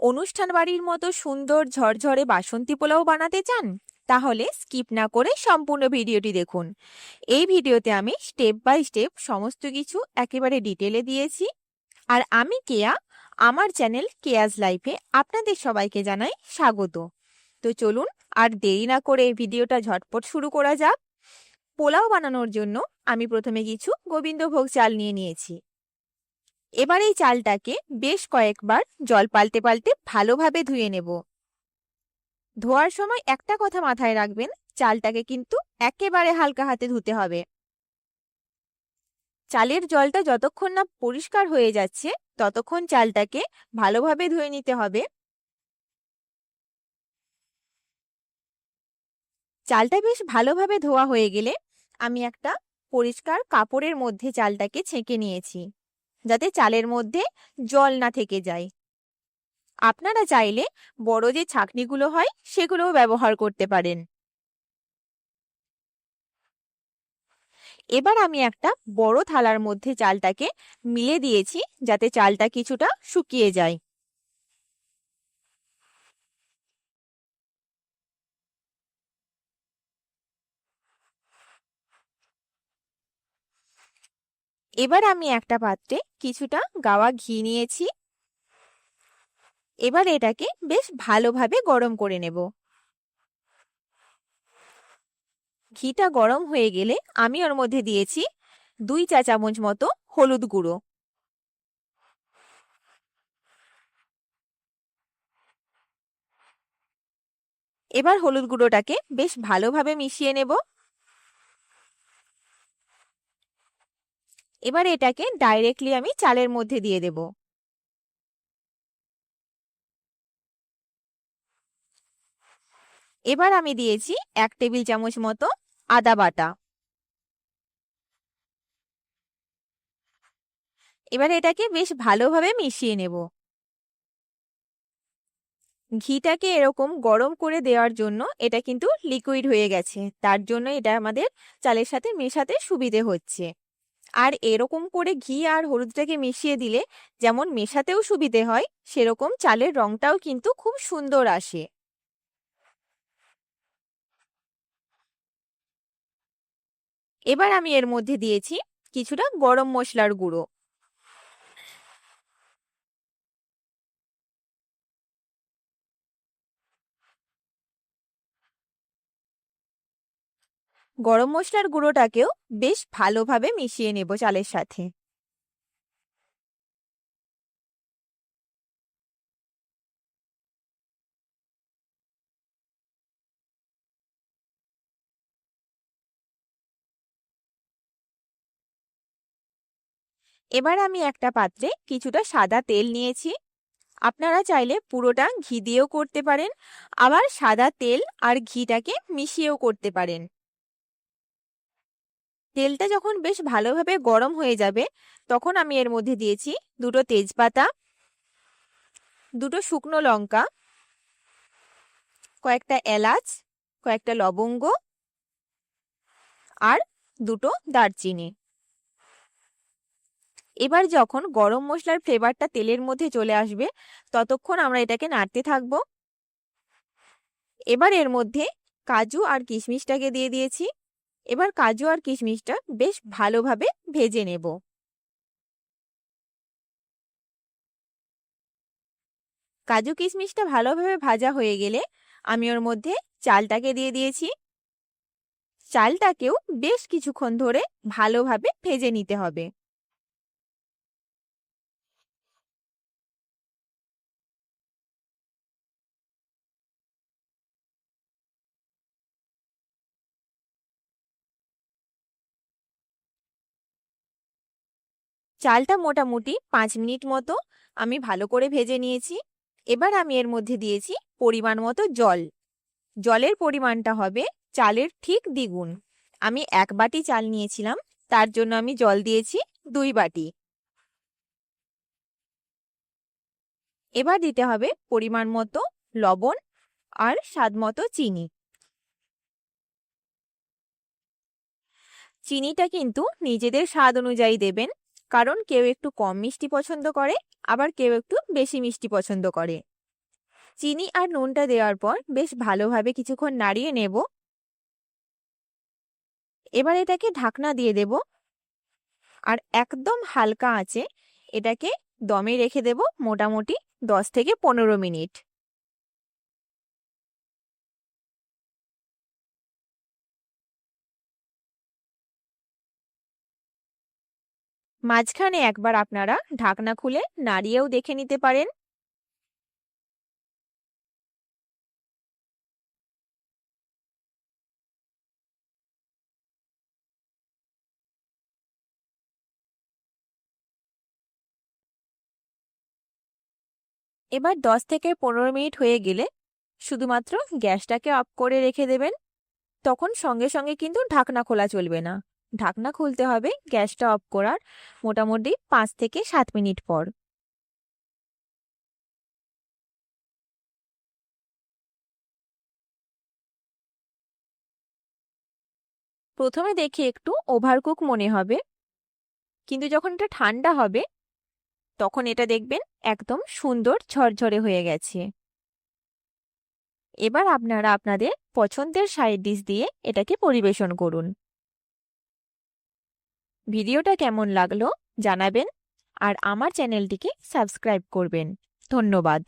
অনুষ্ঠান বাড়ির মতো সুন্দর ঝরঝরে বাসন্তী পোলাও বানাতে চান? তাহলে স্কিপ না করে সম্পূর্ণ ভিডিওটি দেখুন। এই ভিডিওতে আমি স্টেপ বাই স্টেপ সমস্ত কিছু একেবারে ডিটেলে দিয়েছি। আর আমি কেয়া, আমার চ্যানেল কেয়াজ লাইফে আপনাদের সবাইকে জানাই স্বাগত। তো চলুন আর দেরি না করে ভিডিওটা ঝটপট শুরু করা যাক। পোলাও বানানোর জন্য আমি প্রথমে কিছু গোবিন্দভোগ চাল নিয়ে নিয়েছি। এবার এই চালটাকে বেশ কয়েকবার জল পাল্টে পাল্টে ভালোভাবে ধুয়ে নেব। ধোয়ার সময় একটা কথা মাথায় রাখবেন, চালটাকে কিন্তু একেবারে হালকা হাতে ধুতে হবে। চালের জলটা যতক্ষণ না পরিষ্কার হয়ে যাচ্ছে, ততক্ষণ চালটাকে ভালোভাবে ধুয়ে নিতে হবে। চালটা বেশ ভালোভাবে ধোয়া হয়ে গেলে আমি একটা পরিষ্কার কাপড়ের মধ্যে চালটাকে ছেঁকে নিয়েছি। যাতে চালের মধ্যে জল না থেকে যায়। আপনারা চাইলে বড় যে ছাকনিগুলো হয়, সেগুলোও ব্যবহার করতে পারেন। এবার আমি একটা বড় থালার মধ্যে চালটাকে মিলে দিয়েছি, যাতে চালটা কিছুটা শুকিয়ে যায়। এবার আমি একটা পাত্রে কিছুটা গাওয়া ঘি নিয়েছি। এবার এটাকে বেশ ভালোভাবে গরম করে নেব। ঘিটা গরম হয়ে গেলে আমি ওর মধ্যে দিয়েছি দুই চা চামচ মতো হলুদ গুঁড়ো। এবার হলুদ গুঁড়োটাকে বেশ ভালোভাবে মিশিয়ে নেব। এবার এটাকে ডাইরেক্টলি আমি চালের মধ্যে দিয়ে দেব। এবার আমি দিয়েছি এক টেবিল চামচ মতো আদা বাটা। এবার এটাকে বেশ ভালোভাবে মিশিয়ে নেব। ঘিটাকে এরকম গরম করে দেওয়ার জন্য এটা কিন্তু লিকুইড হয়ে গেছে। তার জন্য এটা আমাদের চালের সাথে মেশাতে সুবিধে হচ্ছে। আর এরকম করে ঘি আর হলুদটাকে মিশিয়ে দিলে যেমন মেশাতেও সুবিধে হয়, সেরকম চালের রংটাও কিন্তু খুব সুন্দর আসে। এবার আমি এর মধ্যে দিয়েছি কিছুটা গরম মশলার গুঁড়ো। গরম মশলার গুঁড়োটাকেও বেশ ভালোভাবে মিশিয়ে নেব চালের সাথে। এবার আমি একটা পাত্রে কিছুটা সাদা তেল নিয়েছি। আপনারা চাইলে পুরোটা ঘি দিয়েও করতে পারেন, আবার সাদা তেল আর ঘিটাকে মিশিয়েও করতে পারেন। তেলটা যখন বেশ ভালোভাবে গরম হয়ে যাবে, তখন আমি এর মধ্যে দিয়েছি দুটো তেজপাতা, দুটো শুকনো লঙ্কা, কয়েকটা এলাচ, কয়েকটা লবঙ্গ আর দুটো দারচিনি। এবার যখন গরম মশলার ফ্লেভারটা তেলের মধ্যে চলে আসবে, ততক্ষণ আমরা এটাকে নাড়তে থাকব। এবার এর মধ্যে কাজু আর কিশমিশটাকে দিয়ে দিয়েছি। এবার কাজু আর কিশমিশটা বেশ ভালোভাবে ভেজে নেব। কাজু কিশমিশটা ভালোভাবে ভাজা হয়ে গেলে আমি ওর মধ্যে চালটাকে দিয়ে দিয়েছি। চালটাকেও বেশ কিছুক্ষণ ধরে ভালোভাবে ভেজে নিতে হবে। চালটা মোটামুটি পাঁচ মিনিট মতো আমি ভালো করে ভেজে নিয়েছি। এবার আমি এর মধ্যে দিয়েছি পরিমাণ মতো জল। জলের পরিমাণটা হবে চালের ঠিক দ্বিগুণ। আমি এক বাটি চাল নিয়েছিলাম, তার জন্য আমি জল দিয়েছি দুই বাটি। এবার দিতে হবে পরিমাণ মতো লবণ আর স্বাদ মতো চিনি। চিনিটা কিন্তু নিজেদের স্বাদ অনুযায়ী দেবেন। কারণ কেউ একটু কম মিষ্টি পছন্দ করে, আবার কেউ একটু বেশি মিষ্টি পছন্দ করে। চিনি আর নুনটা দেওয়ার পর বেশ ভালোভাবে কিছুক্ষণ নাড়িয়ে নেব। এবার এটাকে ঢাকনা দিয়ে দেব। আর একদম হালকা আঁচে এটাকে দমে রেখে দেব মোটামুটি দশ থেকে পনেরো মিনিট। মাঝখানে একবার আপনারা ঢাকনা খুলে নাড়িয়েও দেখে নিতে পারেন। এবার দশ থেকে পনেরো মিনিট হয়ে গেলে শুধুমাত্র গ্যাসটাকে অফ করে রেখে দেবেন। তখন সঙ্গে সঙ্গে কিন্তু ঢাকনা খোলা চলবে না। ঢাকনা খুলতে হবে গ্যাসটা অফ করার মোটামুটি পাঁচ থেকে সাত মিনিট পর। প্রথমে দেখে একটু ওভারকুক মনে হবে। কিন্তু যখন এটা ঠান্ডা হবে, তখন এটা দেখবেন একদম সুন্দর ঝরঝরে হয়ে গেছে। এবার আপনারা আপনাদের পছন্দের সাইড ডিশ দিয়ে এটাকে পরিবেশন করুন। ভিডিওটা কেমন লাগল জানাবেন আর আমার চ্যানেলটিকে সাবস্ক্রাইব করবেন। ধন্যবাদ।